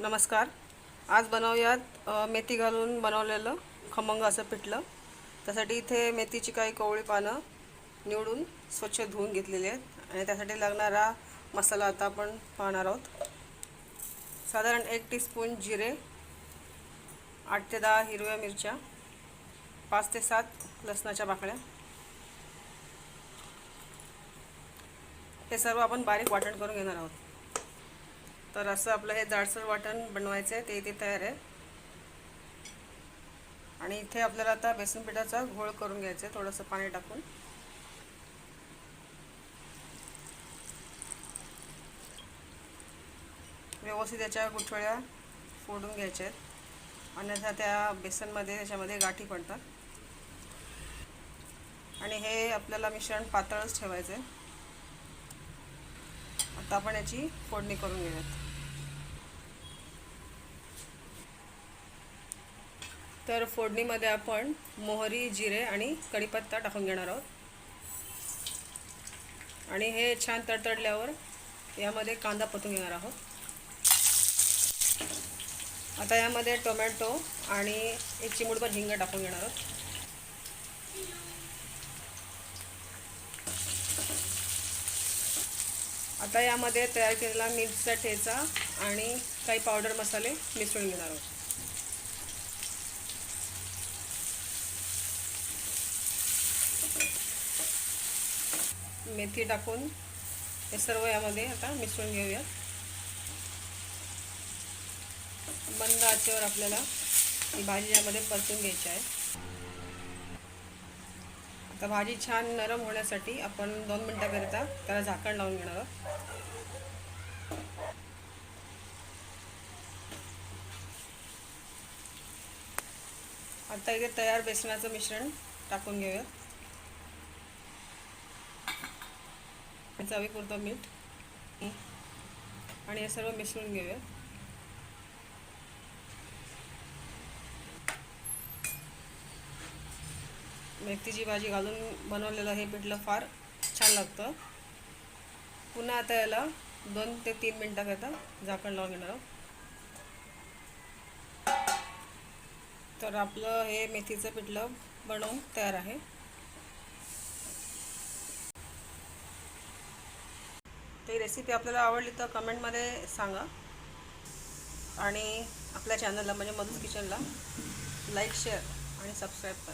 नमस्कार. आज बनवूयात मेथी घालून बनवलेलं खमंग असं पिठलं. त्यासाठी इथे मेथीची काही कोवळी पानं निवडून स्वच्छ धुवून घेतलेली आहेत. आणि त्यासाठी लागणारा मसाला आता आपण पाहणार आहोत. साधारण एक टीस्पून जिरे आठ ते दहा हिरव्या मिरच्या पाच ते सात लसणाच्या बाकड्या हे सर्व आपण बारीक वाटण करून घेणार आहोत. तर असं आपलं हे जाडसर वाटण बनवायचं आहे ते इथे तयार आहे. आणि इथे आपल्याला आता बेसन पिठाचा घोळ करून घ्यायचा आहे थोडंसं पाणी टाकून. व्यवस्थित याच्या गुठळ्या फोडून घ्यायच्या आहेत. अन्यथा त्या बेसनमध्ये त्याच्यामध्ये गाठी पडतात. आणि हे आपल्याला मिश्रण पातळच ठेवायचं आहे. आता आपण याची फोडणी करून घेऊयात. तर फोडणीमध्ये आपण मोहरी जिरे आणि कढीपत्ता टाकून घेणार आहोत. आणि हे छान तडतडल्यावर यामध्ये कांदा पतून घेणार आहोत. आता यामध्ये टोमॅटो आणि एक चिमूटभर हिंग टाकून घेणार आहोत. आता यामध्ये तयार केलेला मिरचा ठेचा आणि काही पावडर मसाले मिसळून घेणार आहोत. मेथी टाकून हे सर्व यामध्ये आता मिसळून घेऊया बंद आचेवर आपल्याला ही भाजी यामध्ये परतून घ्यायची आहे. आता भाजी छान नरम होण्यासाठी आपण दोन मिनटाकरिता त्याला झाकण लावून घेणार आहोत. आता इथे तयार बेसनाचं मिश्रण टाकून घेऊया चवीपुरतं मीठ. आणि हे सर्व मिसळून घेऊया. मेथीची भाजी घालून बनवलेलं हे पिठलं फार छान लागतं. पुन्हा आता याला दोन ते तीन मिनटाकरता झाकण लावून घेणार आहोत. तर आपलं हे मेथीचं पिठलं बनवून तयार आहे. ही रेसिपी आपल्याला आवडली तर कमेंटमध्ये सांगा. आणि आपल्या चॅनलला म्हणजे मधुस किचनला लाईक शेअर आणि सबस्क्राईब करा.